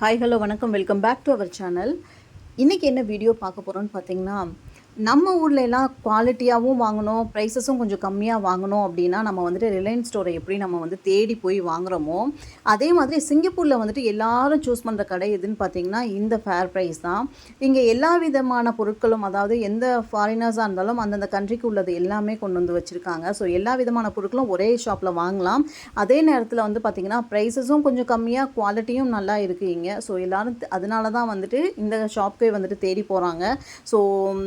Hi hello வணக்கம். Welcome back to our channel இன்றைக்கி என்ன வீடியோ பார்க்க போகிறோன்னு பார்த்தீங்கன்னா நம்ம ஊரில் எல்லாம் குவாலிட்டியாகவும் வாங்கணும் ப்ரைஸஸும் கொஞ்சம் கம்மியாக வாங்கணும் அப்படின்னா நம்ம வந்துட்டு ரிலையன்ஸ் ஸ்டோரை எப்படி நம்ம வந்து தேடி போய் வாங்குறோமோ அதே மாதிரி சிங்கப்பூரில் வந்துட்டு எல்லாரும் சூஸ் பண்ணுற கடை எதுன்னு பார்த்தீங்கன்னா இந்த ஃபேர் ப்ரைஸ் தான். இங்கே எல்லா விதமான பொருட்களும் அதாவது எந்த ஃபாரினர்ஸாக இருந்தாலும் அந்தந்த கண்ட்ரிக்கு உள்ளது எல்லாமே கொண்டு வந்து வச்சுருக்காங்க. ஸோ எல்லா விதமான பொருட்களும் ஒரே ஷாப்பில் வாங்கலாம். அதே நேரத்தில் வந்து பார்த்திங்கன்னா ப்ரைஸஸும் கொஞ்சம் கம்மியாக குவாலிட்டியும் நல்லா இருக்குது இங்கே. ஸோ எல்லோரும் அதனால தான் வந்துட்டு இந்த ஷாப்க்கே வந்துட்டு தேடி போகிறாங்க ஸோ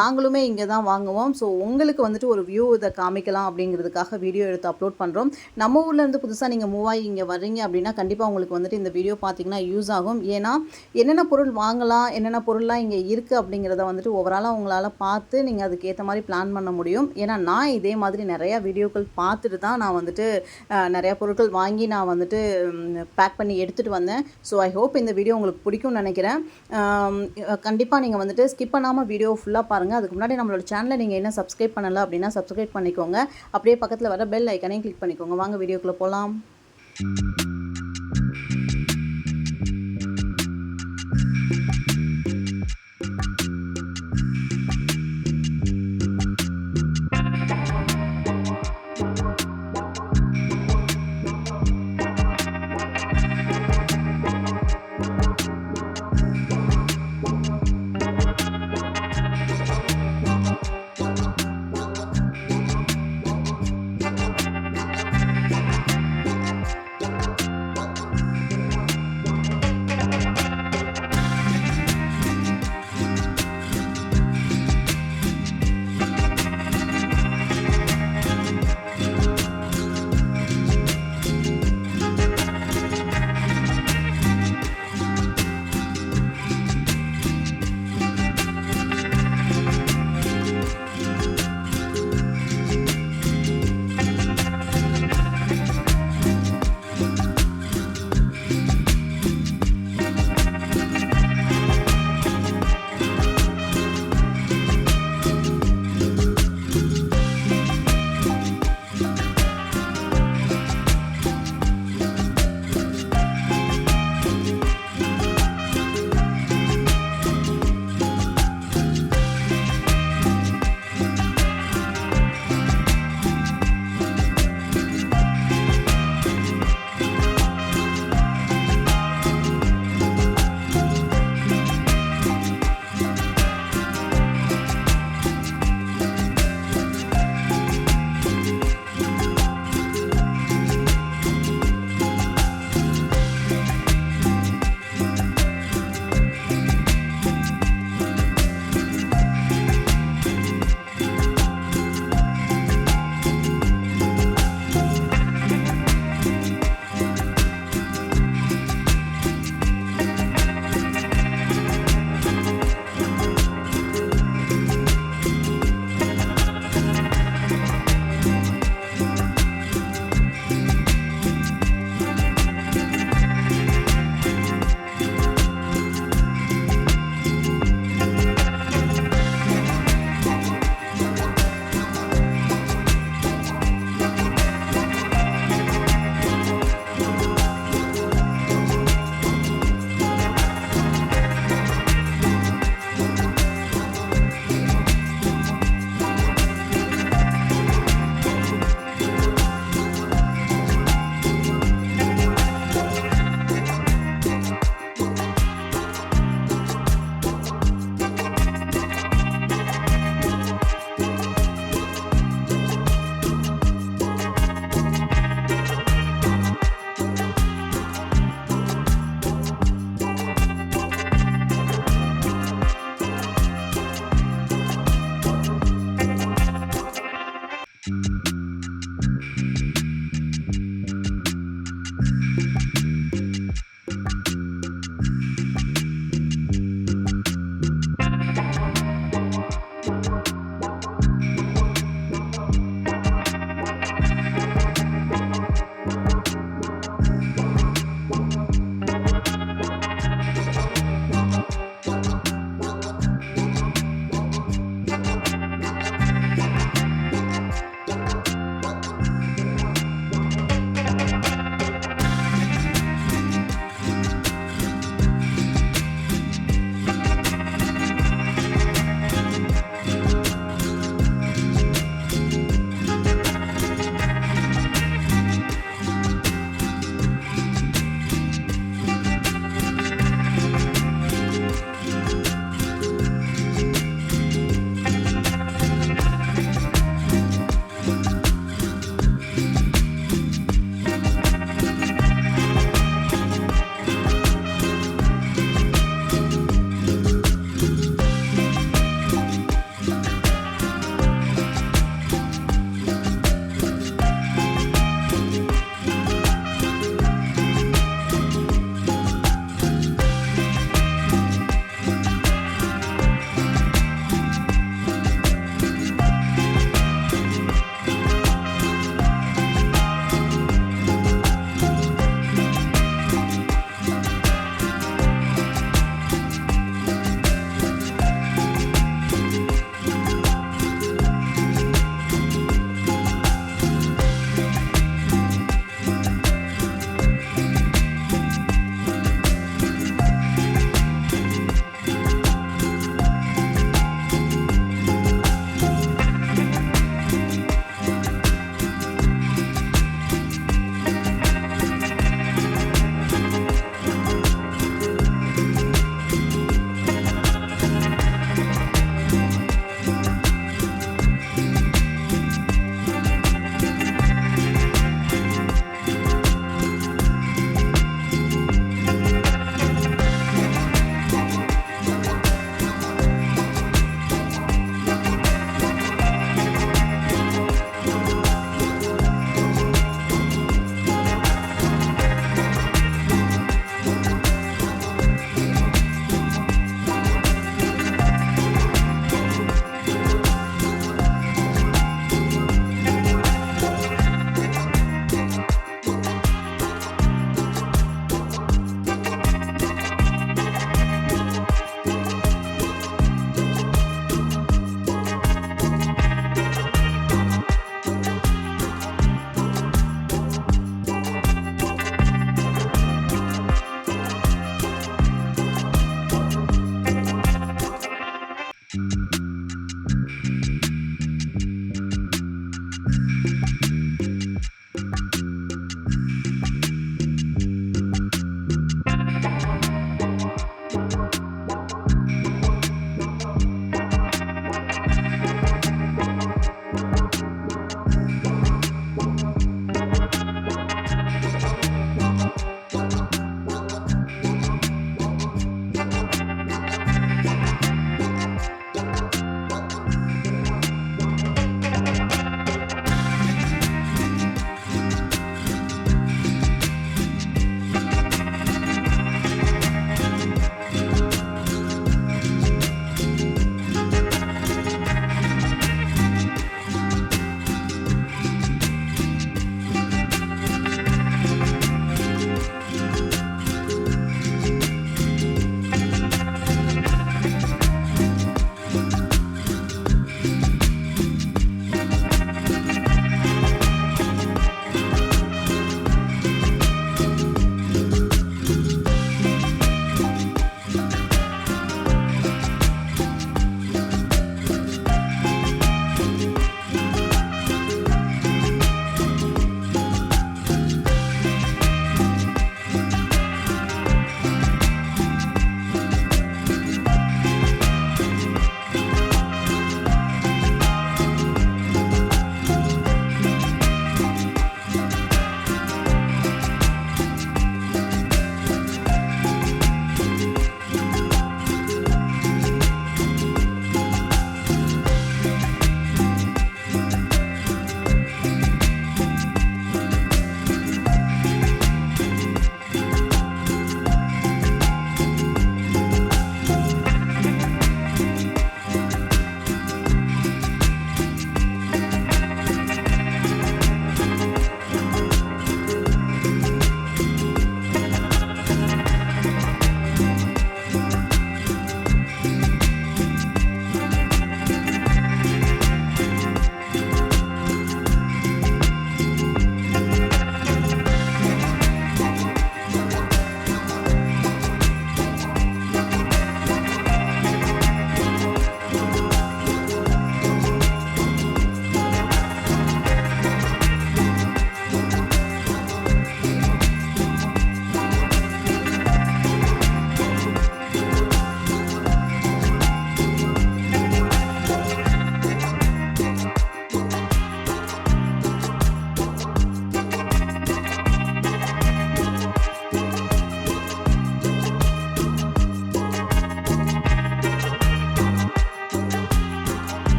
நாங்களும் இங்கே தான் வாங்குவோம். ஸோ உங்களுக்கு வந்துட்டு ஒரு வியூ இதை காமிக்கலாம் அப்படிங்கிறதுக்காக வீடியோ எடுத்து அப்லோட் பண்ணுறோம் நம்ம ஊர்லேருந்து புதுசாக நீங்கள் மூவ் ஆகி இங்கே வர்றீங்க அப்படின்னா கண்டிப்பாக உங்களுக்கு வந்துட்டு இந்த வீடியோ பார்த்தீங்கன்னா யூஸ் ஆகும். ஏன்னா என்னென்ன பொருள் வாங்கலாம் என்னென்ன பொருள்லாம் இங்கே இருக்குது அப்படிங்கிறத வந்துட்டு ஓவராலாக உங்களால் பார்த்து நீங்கள் அதுக்கேற்ற மாதிரி பிளான் பண்ண முடியும். ஏன்னா நான் இதே மாதிரி நிறையா வீடியோக்கள் பார்த்துட்டு தான் நான் வந்துட்டு நிறையா பொருட்கள் வாங்கி நான் வந்துட்டு பேக் பண்ணி எடுத்துகிட்டு வந்தேன். ஸோ ஐ ஹோப் இந்த வீடியோ உங்களுக்கு பிடிக்கும்னு நினைக்கிறேன். கண்டிப்பாக நீங்கள் வந்துட்டு ஸ்கிப் பண்ணாமல் வீடியோ ஃபுல்லாக பாருங்கள் அதுக்கு முன்னாடி நம்மளோட சேனலை நீங்கள் என்ன சப்ஸ்கிரைப் பண்ணலை அப்படின்னா சப்ஸ்கிரைப் பண்ணிக்கோங்க. அப்படியே பக்கத்தில் வர பெல் ஐக்கனையும் கிளிக் பண்ணிக்கோங்க. வாங்க வீடியோக்குள்ளே போகலாம்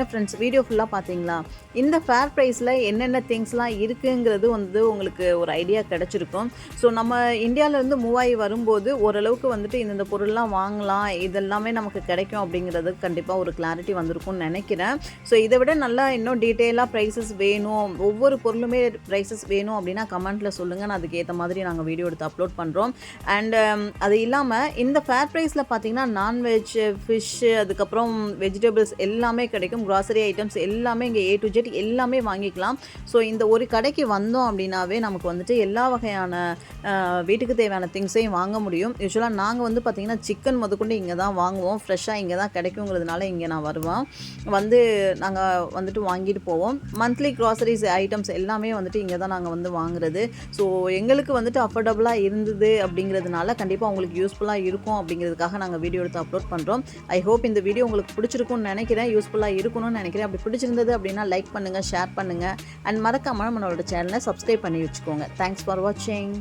என்ன ஃப்ரெண்ட்ஸ் வீடியோ ஃபுல்லாக பார்த்தீங்களா இந்த ஃபேர் ப்ரைஸில் என்னென்ன திங்ஸ்லாம் இருக்குங்கிறது வந்து உங்களுக்கு ஒரு ஐடியா கிடச்சிருக்கும். ஸோ நம்ம இந்தியாவிலேருந்து மூவாயி வரும்போது ஓரளவுக்கு வந்துட்டு இந்தந்த பொருள்லாம் வாங்கலாம் இதெல்லாமே நமக்கு கிடைக்கும் அப்படிங்கிறது கண்டிப்பாக ஒரு கிளாரிட்டி வந்திருக்கும்னு நினைக்கிறேன். ஸோ இதை விட நல்லா இன்னும் டீட்டெயிலாக ப்ரைஸஸ் வேணும். ஒவ்வொரு பொருளுமே ப்ரைஸஸ் வேணும் அப்படின்னா கமெண்ட்டில் சொல்லுங்கள் நான் அதுக்கேற்ற மாதிரி நாங்கள் வீடியோ எடுத்து அப்லோட் பண்ணுறோம் அண்ட் அது இல்லாமல் இந்த ஃபேர் ப்ரைஸில் பார்த்தீங்கன்னா நான்வெஜ் ஃபிஷ்ஷு அதுக்கப்புறம் வெஜிடபிள்ஸ் எல்லாமே கிடைக்கும். க்ராசரி ஐட்டம்ஸ் எல்லாமே இங்கே ஏ டு ஜெட் எல்லாமே வாங்கிக்கலாம். ஸோ இந்த ஒரு கடைக்கு வந்தோம் அப்படின்னாவே நமக்கு வந்துட்டு எல்லா வகையான வீட்டுக்கு தேவையான திங்ஸையும் வாங்க முடியும். யூஸ்வலாக நாங்கள் வந்து பார்த்திங்கன்னா சிக்கன் முதற்கொண்டு இங்கே தான் வாங்குவோம். ஃப்ரெஷ்ஷாக இங்கே தான் கிடைக்குங்கிறதுனால இங்கே நான் வருவேன். வந்து நாங்கள் வந்துட்டு வாங்கிட்டு போவோம். மந்த்லி க்ராசரிஸ் ஐட்டம்ஸ் எல்லாமே வந்துட்டு இங்கே தான் நாங்கள் வந்து வாங்குறது. ஸோ எங்களுக்கு வந்துட்டு அஃபோர்டபுளாக இருந்தது அப்படிங்கிறதுனால கண்டிப்பாக உங்களுக்கு யூஸ்ஃபுல்லாக இருக்கும் அப்படிங்கிறதுக்காக நாங்கள் வீடியோ எடுத்து அப்லோட் பண்ணுறோம் ஐ ஹோப் இந்த வீடியோ உங்களுக்கு பிடிச்சிருக்கும்னு நினைக்கிறேன். யூஸ்ஃபுல்லாக இருக்கும் இருக்கணும்னு நினைக்கிறேன். அப்படி பிடிச்சிருந்தது அப்படின்னா லைக் பண்ணுங்கள் ஷேர் பண்ணுங்கள் அண்ட் மறக்காமல் நம்மளோட சேனலை சப்ஸ்கிரைப் பண்ணி வச்சுக்கோங்க. தேங்க்ஸ் ஃபார் வாட்சிங்